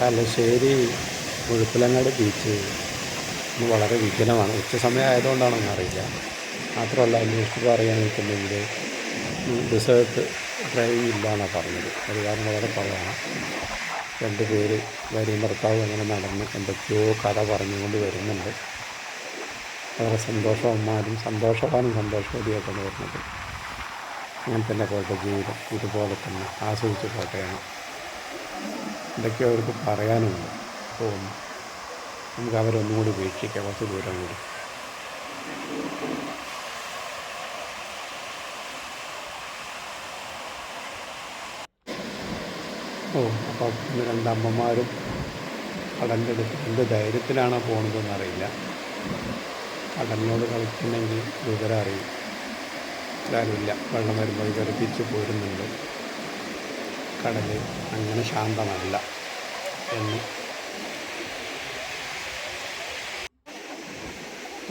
Thalassery Muzhappilangad beach ഇന്ന് വളരെ വിജനമാണ് ഉച്ച സമയം ആയതുകൊണ്ടാണെന്ന് അറിയില്ല. മാത്രമല്ല അന്വേഷിച്ചപ്പോൾ അറിയാൻ നിൽക്കുന്നെങ്കിൽ റിസേർട്ട് ഡ്രൈവിംഗ് ഇല്ല എന്നാണ് പറഞ്ഞത്. അത് കാരണം വളരെ കുറവാണ്. രണ്ട് പേര് ഭാര്യയും ഭർത്താവും അങ്ങനെ നടന്ന് എന്തൊക്കെയോ കഥ പറഞ്ഞുകൊണ്ട് വരുന്നുണ്ട്. വളരെ സന്തോഷവന്മാരും സന്തോഷവാനും സന്തോഷവതിയായിട്ടാണ് വരുന്നത്. അങ്ങനെ തന്നെ പോട്ടെ ജീവിതം ഇതുപോലെ തന്നെ ആസ്വദിച്ച് പോട്ടെയാണ് എന്തൊക്കെയോ അവർക്ക് പറയാനുണ്ട്. തോന്നുന്നു നമുക്ക് അവരൊന്നും കൂടി വീക്ഷിക്കാം കുറച്ച് ദൂരം കൂടി. ഓ അപ്പോൾ ഇന്ന് രണ്ടമ്മമാരും കടലിന്റെ അടുത്ത് എന്ത് ധൈര്യത്തിലാണോ പോണതെന്ന് അറിയില്ല. കടലിനോട് കളിക്കുന്നെങ്കിൽ വിവരം അറിയും. ഇല്ല. വെള്ളം വരുമ്പോൾ ഇവർ തിരിച്ച് പോരുന്നുണ്ട്. കടൽ അങ്ങനെ ശാന്തമല്ല എന്ന്.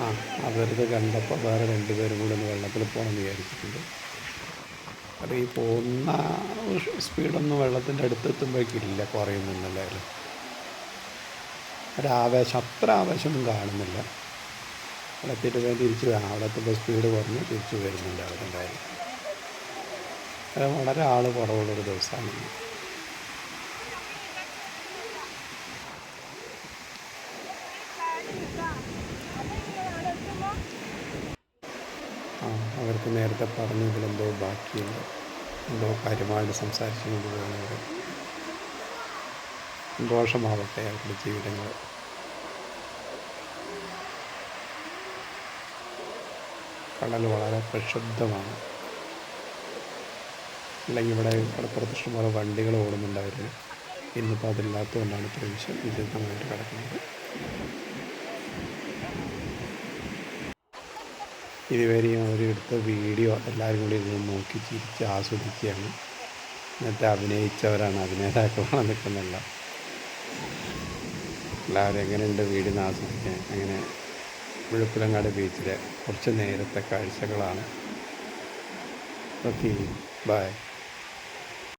ആ അവരത് കണ്ടപ്പോൾ വേറെ രണ്ടുപേരും കൂടെ ഒന്ന് വെള്ളത്തിൽ പോകണമെന്ന് വിചാരിച്ചിട്ടുണ്ട്. അത് ഈ പോകുന്ന സ്പീഡൊന്നും വെള്ളത്തിന്റെ അടുത്തെത്തുമ്പോഴേക്കില്ല കുറയുന്നുണ്ടല്ലോ ഒരാവേശം അത്ര ആവേശമൊന്നും കാണുന്നില്ല. വെള്ളത്തിട്ട് തിരിച്ച് വരാം. അവിടെ എത്തുമ്പോൾ സ്പീഡ് കുറഞ്ഞ് തിരിച്ച് വരുന്നുണ്ട് അവരെന്തായാലും. അത് വളരെ ആൾ കുറവുള്ളൊരു ദിവസമാണ്. ആ അവർക്ക് നേരത്തെ പറഞ്ഞതിലെന്തോ ബാക്കിയുണ്ട്. എന്തോ കാര്യമായിട്ട് സംസാരിച്ചു കൊണ്ട് പോകുന്നത് സന്തോഷമാവട്ടെ അവരുടെ ജീവിതങ്ങൾ കടൽ വളരെ പ്രക്ഷുബ്ധമാണ്. അല്ലെങ്കിൽ ഇവിടെ കടപ്പുറത്ത് ഇഷ്ടംപോലെ വണ്ടികൾ ഓടുന്നുണ്ടായിരുന്നു. ഇന്നിപ്പോൾ അതില്ലാത്തതുകൊണ്ടാണ് ഇത്ര വിശ വിശദമായിട്ട് കിടക്കുന്നത്. ഇതുവരെയും അവരെടുത്ത വീഡിയോ എല്ലാവരും കൂടി ഇരുന്ന് നോക്കി ചിരിച്ച് ആസ്വദിക്കുകയാണ്. എന്നിട്ട് അഭിനയിച്ചവരാണ് അഭിനേതാക്കളാണ് നിൽക്കുന്നില്ല എല്ലാവരും എങ്ങനെയുണ്ട് വീടിന് ആസ്വദിക്കാൻ? അങ്ങനെ മുഴുപ്പിലങ്ങാട് ബീച്ചിലെ കുറച്ച് നേരത്തെ കാഴ്ചകളാണ്. Okay bye.